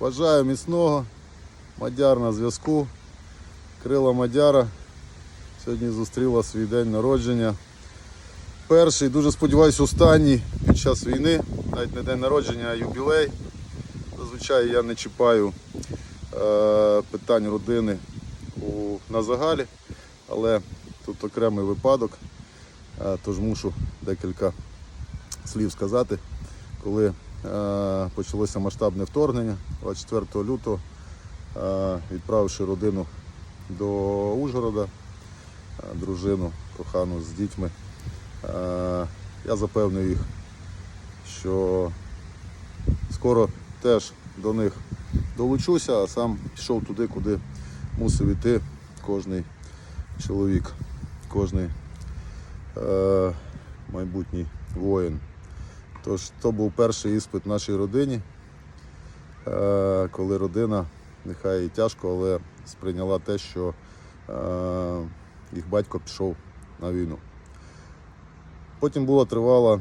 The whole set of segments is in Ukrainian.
Бажаю міцного. Мадяр на зв'язку. Крила Мадяра. Сьогодні зустріла свій день народження. Перший, дуже сподіваюся, останній під час війни. Навіть не день народження, а юбілей. Зазвичай я не чіпаю е, питань родини у, на загалі, але тут окремий випадок. Е, тож мушу декілька слів сказати. Коли почалося масштабне вторгнення 24 лютого, е, відправивши родину до Ужгорода, е, дружину кохану з дітьми, е, я запевнив їх, що скоро теж до них долучуся, а сам пішов туди, куди мусив іти кожний чоловік, кожний е, майбутній воїн. Тож то був перший іспит нашій родині, е, коли родина, нехай і тяжко, але сприйняла те, що е, їх батько пішов на війну. Потім була тривала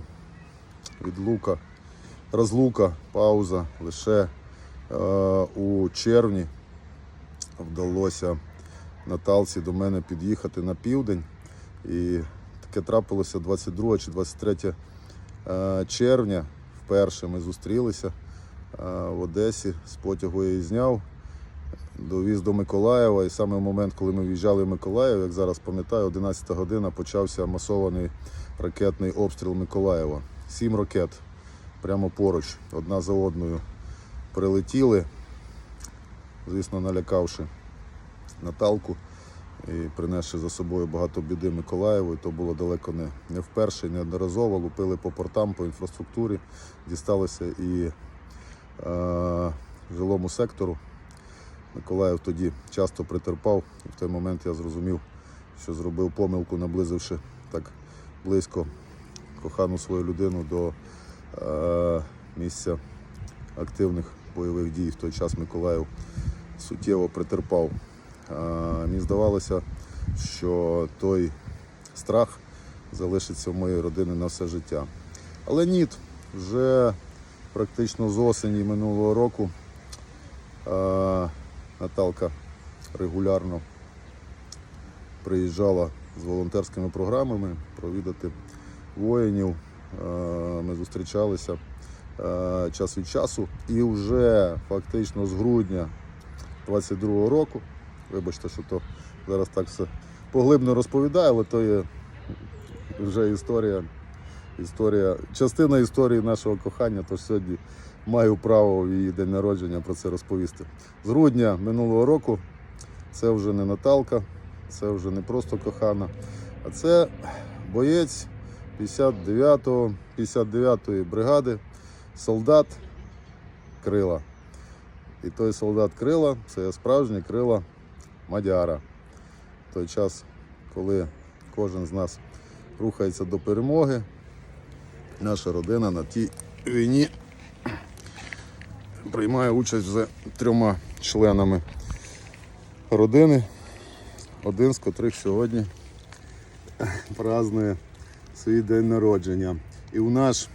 відлука, розлука, пауза. Лише е, у червні вдалося Наталці до мене під'їхати на південь. І таке трапилося 22 чи 23 е, червня. Вперше ми зустрілися е, в Одесі. З потягу я її зняв, довіз до Миколаєва. І саме в момент, коли ми в'їжджали в Миколаїв, як зараз пам'ятаю, 11 година почався масований ракетний обстріл Миколаєва. Сім ракет прямо поруч, одна за одною прилетіли, звісно, налякавши Наталку і принесши за собою багато біди Миколаєву. І то було далеко не, не вперше, і неодноразово. Лупили по портам, по інфраструктурі, дісталося і е, жилому сектору. Миколаїв тоді часто притерпав. І в той момент я зрозумів, що зробив помилку, наблизивши так близько кохану свою людину до е, місця активних бойових дій. В той час Миколаїв суттєво притерпав. Мені здавалося, що той страх залишиться в моєї родини на все життя. Але ні, вже практично з осені минулого року Наталка регулярно приїжджала з волонтерськими програмами провідати воїнів. Ми зустрічалися час від часу. І вже фактично з грудня 22-го року, вибачте, що то зараз так все поглибно розповідаю, але то є вже історія, історія, частина історії нашого кохання, тож сьогодні маю право в її день народження про це розповісти. З грудня минулого року це вже не Наталка, це вже не просто кохана, а це боєць 59-го, 59-ї бригади, солдат Крила. І той солдат Крила це справжнє крила Мадяра. В той час, коли кожен з нас рухається до перемоги, наша родина на тій війні приймає участь вже трьома членами родини, один з котрих сьогодні празднує свій день народження. І у наш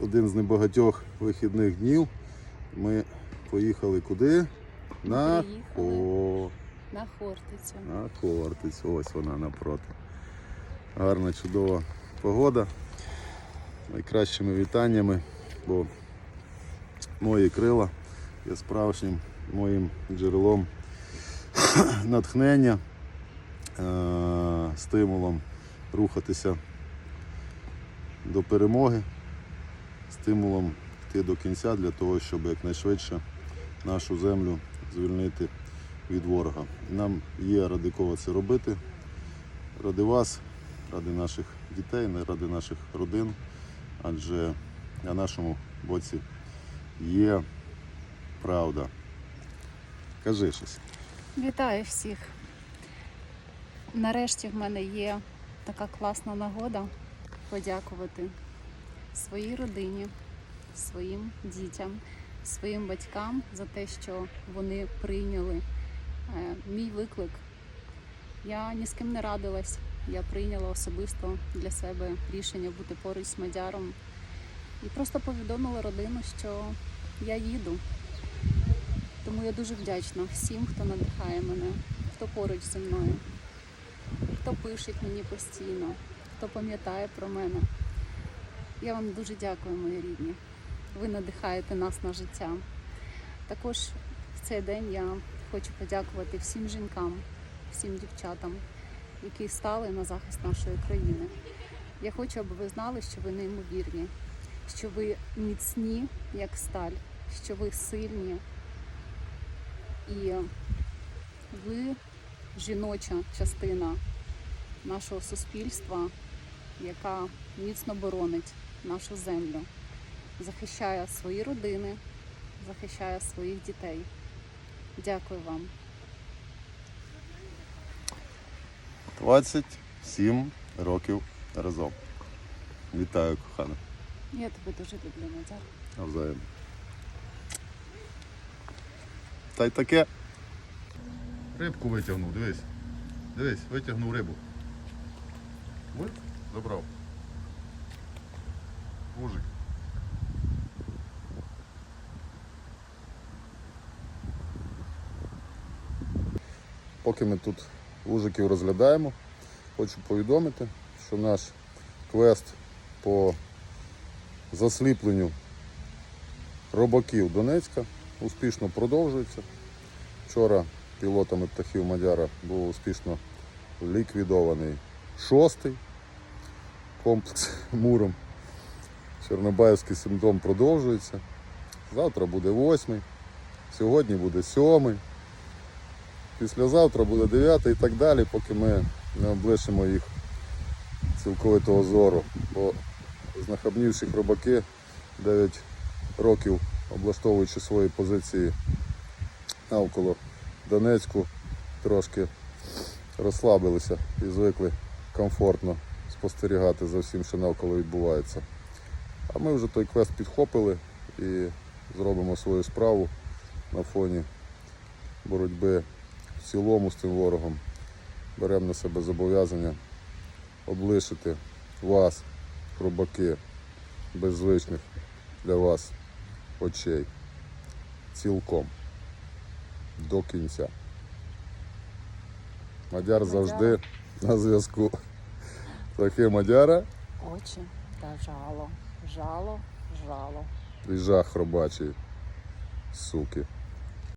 один з небагатьох вихідних днів ми поїхали куди? На Приїхали. На Хортицю. На Хортицю. Ось вона напроти. Гарна, чудова погода. Найкращими вітаннями, бо мої крила є справжнім моїм джерелом натхнення, е, стимулом рухатися до перемоги, стимулом йти до кінця для того, щоб якнайшвидше нашу землю звільнити від ворога. Нам є ради кого це робити, ради вас, ради наших дітей, ради наших родин, адже на нашому боці є правда. Кажи щось. Вітаю всіх. Нарешті в мене є така класна нагода подякувати своїй родині, своїм дітям, своїм батькам за те, що вони прийняли мій виклик. Я ні з ким не радилась. Я прийняла особисто для себе рішення бути поруч з Мадяром і просто повідомила родину, що я їду. Тому я дуже вдячна всім, хто надихає мене, хто поруч зі мною, хто пише мені постійно, хто пам'ятає про мене. Я вам дуже дякую, мої рідні. Ви надихаєте нас на життя. Також в цей день я хочу подякувати всім жінкам, всім дівчатам, які стали на захист нашої країни. Я хочу, аби ви знали, що ви неймовірні, що ви міцні, як сталь, що ви сильні. І ви жіноча частина нашого суспільства, яка міцно боронить нашу землю, захищає свої родини, захищає своїх дітей. Дякую вам. 27 років разом. Вітаю, кохана. Я тебе дуже люблю, Надя. Навзаєм. Та й таке. Рибку витягнув, дивись. Дивись, витягнув рибу. Ой, забрав. Мужик. Поки ми тут ужиків розглядаємо, хочу повідомити, що наш квест по засліпленню робаків Донецька успішно продовжується. Вчора пілотами птахів Мадяра був успішно ліквідований шостий комплекс муром. Чорнобаївський симптом продовжується. Завтра буде восьмий, сьогодні буде сьомий, післязавтра буде дев'ятий і так далі, поки ми не облишимо їх цілковитого зору. Бо знахабнівши хробаки 9 років облаштовуючи свої позиції навколо Донецьку, трошки розслабилися і звикли комфортно спостерігати за всім, що навколо відбувається. А ми вже той квест підхопили і зробимо свою справу на фоні боротьби в цілому з цим ворогом. Беремо на себе зобов'язання облишити вас, хробаки, без звичних для вас очей. Цілком. До кінця. Мадяр завжди на зв'язку. Таке Мадяра Очі та жало, жало, жало. і жах робачий. Суки.